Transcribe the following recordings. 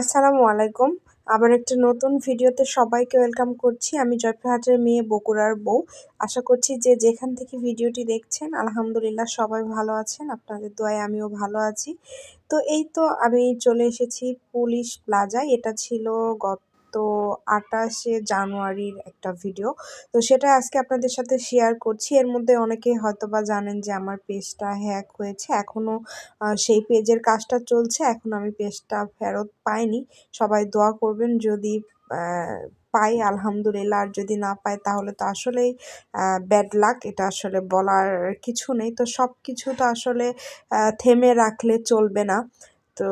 আসসালামু আলাইকুম। আবার একটা নতুন ভিডিওতে সবাইকে ওয়েলকাম করছি। আমি জয়পুরহাটের মেয়ে বকুড়ার বউ। আশা করছি যে যেখান থেকে ভিডিওটি দেখছেন, আলহামদুলিল্লাহ সবাই ভালো আছেন। আপনাদের দোয়ায় আমিও ভালো আছি। তো এই তো আমি চলে এসেছি পুলিশ প্লাজায়। এটা ছিল গত তো আটাশে জানুয়ারির একটা ভিডিও তো সেটা আজকে আপনাদের সাথে শেয়ার করছি। এর মধ্যে অনেকে হয়তো বা জানেন যে আমার পেজটা হ্যাক হয়েছে। এখনও সেই পেজের কাজটা চলছে। এখন আমি পেজটা ফেরত পাইনি। সবাই দোয়া করবেন যদি পাই, আলহামদুলিল্লাহ। আর যদি না পাই, তাহলে তো আসলেই ব্যাড লাক এটা আসলে বলার কিছু নেই। তো সব কিছু তো আসলে থেমে রাখলে চলবে না। তো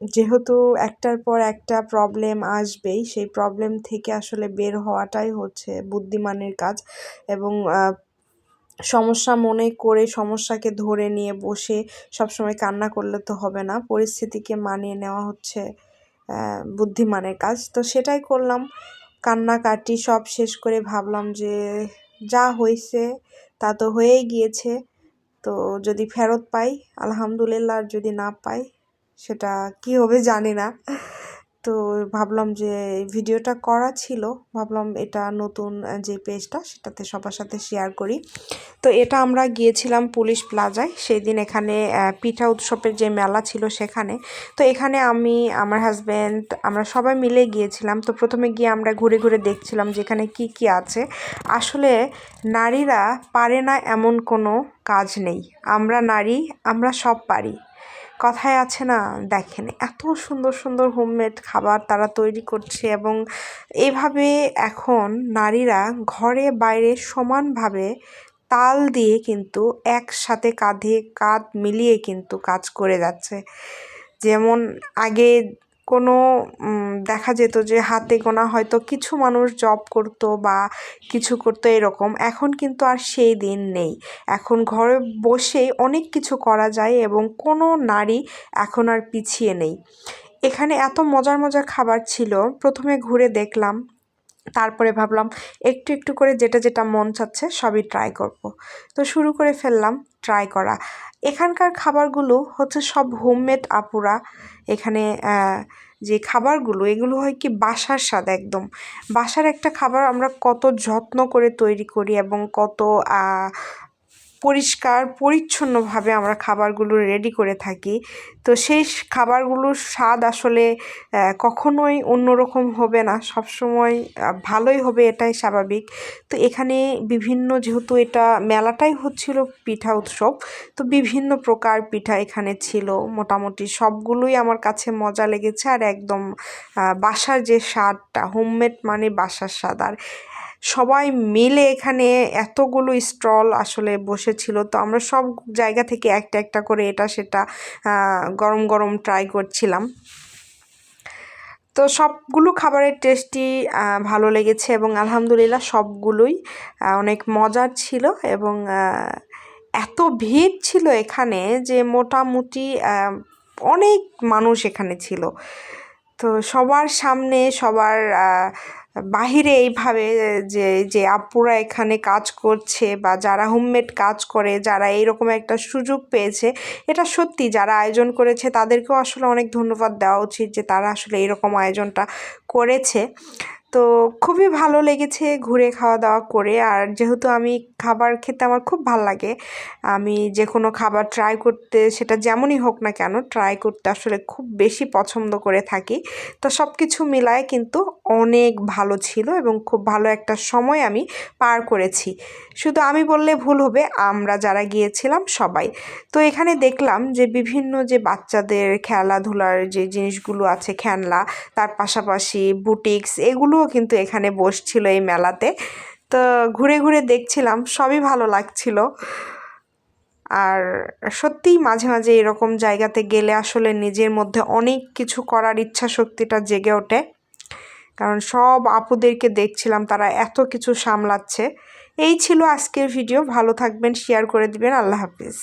যেহেতু একটার পর একটা প্রবলেম আসবেই, সেই প্রবলেম থেকে আসলে বের হওয়াটাই হচ্ছে বুদ্ধিমানের কাজ এবং সমস্যা মনে করে সমস্যাকে ধরে নিয়ে বসে সবসময় কান্না করলে তো হবে না, পরিস্থিতিকে মানিয়ে নেওয়া হচ্ছে বুদ্ধিমানের কাজ। তো সেটাই করলাম, কান্নাকাটি সব শেষ করে ভাবলাম যে যা হয়েছে তা তো হয়েই গিয়েছে। তো যদি ফেরত পাই, আলহামদুলিল্লাহ, আর যদি না পাই সেটা কি হবে জানি না। তো ভাবলাম যে ভিডিওটা করা ছিল, ভাবলাম এটা নতুন যে পেজটা সেটাতে সবার সাথে শেয়ার করি। তো এটা আমরা গিয়েছিলাম পুলিশ প্লাজায় সেই দিন এখানে পিঠা উৎসবের যে মেলা ছিল সেখানে। তো এখানে আমি, আমার হাজব্যান্ড আমরা সবাই মিলে গিয়েছিলাম। তো প্রথমে গিয়ে আমরা ঘুরে ঘুরে দেখছিলাম যেখানে কি কি আছে। আসলে নারীরা পারে না এমন কোনো কাজ নেই। আমরা নারী, আমরা সব পারি। কথায় আছে না, দেখেন এত সুন্দর সুন্দর হোমমেড খাবার তারা তৈরি করছে এবং এভাবে এখন নারীরা ঘরে বাইরে সমানভাবে তাল দিয়ে কিন্তু একসাথে কাঁধে কাঁধ মিলিয়ে কিন্তু কাজ করে যাচ্ছে। যেমন আগে কোনো দেখা যেত যে হাতে গোনা হয়তো কিছু মানুষ জব করতো বা কিছু করতো এরকম। এখন কিন্তু আর সেই দিন নেই। এখন ঘরে বসেই অনেক কিছু করা যায় এবং কোনো নারী এখন আর পিছিয়ে নেই। এখানে এত মজার মজার খাবার ছিল। প্রথমে ঘুরে দেখলাম, তারপরে ভাবলাম একটু একটু করে যেটা যেটা মন চাচ্ছে সবই ট্রাই করব। তো শুরু করে ফেললাম ট্রাই করা। এখানকার খাবারগুলো হচ্ছে সব হোমমেড আপুরা। এখানে যে খাবারগুলো, এগুলো হয় কি বাসার স্বাদ একদম। বাসার একটা খাবার আমরা কত যত্ন করে তৈরি করি এবং কত পরিষ্কার, পরিচ্ছন্নভাবে আমরা খাবারগুলো রেডি করে থাকি। তো সেই খাবারগুলোর স্বাদ আসলে কখনোই অন্যরকম হবে না। সবসময় ভালোই হবে এটাই স্বাভাবিক। তো এখানে বিভিন্ন, যেহেতু এটা মেলাটাই হচ্ছিল পিঠা উৎসব, তো বিভিন্ন প্রকার পিঠা এখানে ছিল। মোটামুটি সবগুলোই আমার কাছে মজা লেগেছে আর একদম বাসার যে স্বাদটা হোমমেড মানে বাসার স্বাদ। আর সবাই মিলে এখানে এতগুলো স্টল আসলে বসেছিল। তো আমরা সব জায়গা থেকে একটা একটা করে এটা সেটা গরম গরম ট্রাই করছিলাম। তো সবগুলো খাবারের টেস্টই ভালো লেগেছে এবং আলহামদুলিল্লাহ সবগুলোই অনেক মজার ছিল এবং এত ভিড় ছিল এখানে যে মোটামুটি অনেক মানুষ এখানে ছিল। তো সবার সামনে সবার বাহিরে এইভাবে যে যে আপুরা এখানে কাজ করছে বা যারা হোমমেড কাজ করে, যারা এইরকম একটা সুযোগ পেয়েছে, এটা সত্যি যারা আয়োজন করেছে তাদেরকেও আসলে অনেক ধন্যবাদ দেওয়া উচিত যে তারা আসলে এইরকম আয়োজনটা করেছে। তো খুবই ভালো লেগেছে ঘুরে খাওয়া দাওয়া করে। আর যেহেতু আমি খাবার খেতে আমার খুব ভালো লাগে, আমি যে কোনো খাবার ট্রাই করতে, সেটা যেমনই হোক না কেন ট্রাই করতে আসলে খুব বেশি পছন্দ করে থাকি। তো সব কিছু মিলায় কিন্তু অনেক ভালো ছিল এবং খুব ভালো একটা সময় আমি পার করেছি। শুধু আমি বললে ভুল হবে, আমরা যারা গিয়েছিলাম সবাই। তো এখানে দেখলাম যে বিভিন্ন যে বাচ্চাদের খেলাধুলার যে জিনিসগুলো আছে, খেলনা, তার পাশাপাশি বুটিক্স এগুলোও কিন্তু এখানে বসছিল এই মেলাতে। তো ঘুরে ঘুরে দেখছিলাম, সবই ভালো লাগছিল। আর সত্যিই মাঝে মাঝে এরকম জায়গাতে গেলে আসলে নিজের মধ্যে অনেক কিছু করার ইচ্ছা শক্তিটা জেগে ওঠে। কারণ সব আপুদেরকে দেখছিলাম, তারা এত কিছু সামলাচ্ছে। এই ছিল আজকের ভিডিও। ভালো থাকবেন, শেয়ার করে দিবেন। আল্লাহ হাফিজ।